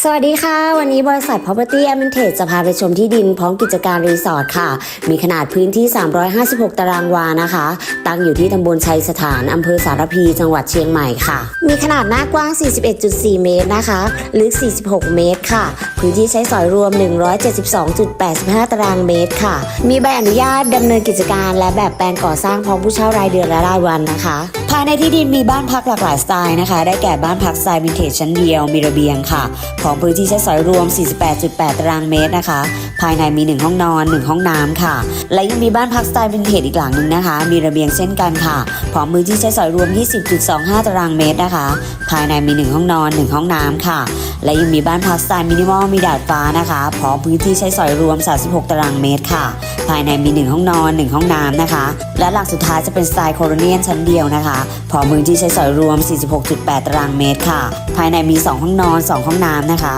สวัสดีค่ะ วันนี้บริษัท Property a m e n t a g e จะพาไปชมที่ดินพร้อมกิจการรีสอร์ทค่ะ มีขนาดพื้นที่ 356 ตารางวานะคะ ตั้งอยู่ที่ตำบลชัยสถานอำเภอสารพี จังหวัดเชียงใหม่ค่ะ มีขนาดหน้ากว้าง 41.4 เมตรนะคะ ลึก 46 เมตรค่ะ พื้นที่ใช้สอยรวม 172.85 ตารางเมตรค่ะ มีใบอนุญาตดำเนินกิจการและแบบแปลนก่อสร้างพร้อมผู้เช่ารายเดือนและรายวันนะคะ ภายในที่ดินมีบ้านพักหลากหลายสไตล์นะคะ ได้แก่บ้านพักสไตล์วินเทจชั้นเดียว มีระเบียงค่ะ ของพื้นที่ใช้สอยรวม 48.8 ตารางเมตรนะคะ ภายในมี 1 ห้องนอน 1 ห้องน้ำค่ะ และยังมีบ้านพักสไตล์วินเทจอีกหลังหนึ่งนะคะ มีระเบียงเช่นกันค่ะพร้อมพื้นที่ใช้สอยรวม 20.25 ตารางเมตรนะคะ ภายในมี 1 ห้องนอน 1 ห้องน้ำค่ะ และยังมีบ้านพักสไตล์มินิมอล มีดาดฟ้านะคะ พร้อมพื้นที่ใช้สอยรวม 36 ตารางเมตรค่ะ ภายในมี 1 ห้องนอน 1 ห้องน้ำนะคะ และหลังสุดท้ายจะเป็นสไตล์โคโลเนียนชั้นเดียวนะคะพอมพื้นที่ใช้สอยรวม 46.8 ตารางเมตรค่ะ ภายในมี 2 ห้องนอน 2 ห้องน้ำนะคะ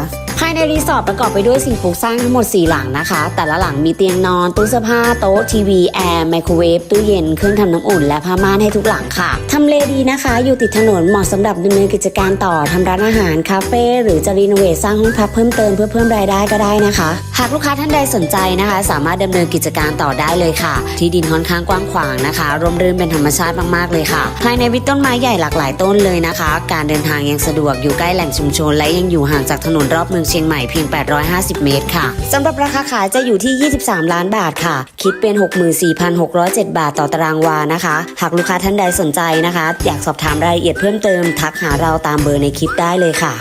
ายในรีสอร์ทประกอบไปด้วยสิ่งปลูกสร้างทั้งหมด 4 หลังนะคะ แต่ละหลังมีเตียงนอน ตู้เสื้อผ้า โต๊ะ ทีวี แอร์ ไมโครเวฟ ตู้เย็น เครื่องทำน้ำอุ่น และผ้าม่านให้ทุกหลังค่ะ ทำเลดีนะคะ อยู่ติดถนน เหมาะสำหรับดำเนินกิจการต่อ ทำร้านอาหาร คาเฟ่ หรือจะรีโนเวทสร้างห้องพักเพิ่มเติมเพื่อเพิ่มรายได้ก็ได้นะคะ หากลูกค้าท่านใดสนใจนะคะ สามารถดำเนินกิจการต่อได้เลยค่ะ ที่ดินค่อนข้างกว้างขวางนะคะ ร่มรื่นเป็นธรรมชาติมากๆเลยค่ะ ภายในวิต้นไม้ใหญ่หลากหลายต้นเลยนะคะ การเดินทางยังสะดวก อยู่ใกล้แหล่งชุมชน และยังอยู่ห่างจากถนนรอบเมืองชียงใหม่เพียง 850 เมตรค่ะสำหรับราคาขายจะอยู่ที่ 23 ล้านบาทค่ะ คิดเป็น 64,607 บาทต่อตารางวานะคะ หากลูกค้าท่านใดสนใจนะคะ อยากสอบถามรายละเอียดเพิ่มเติมทักหาเราตามเบอร์ในคลิปได้เลยค่ะ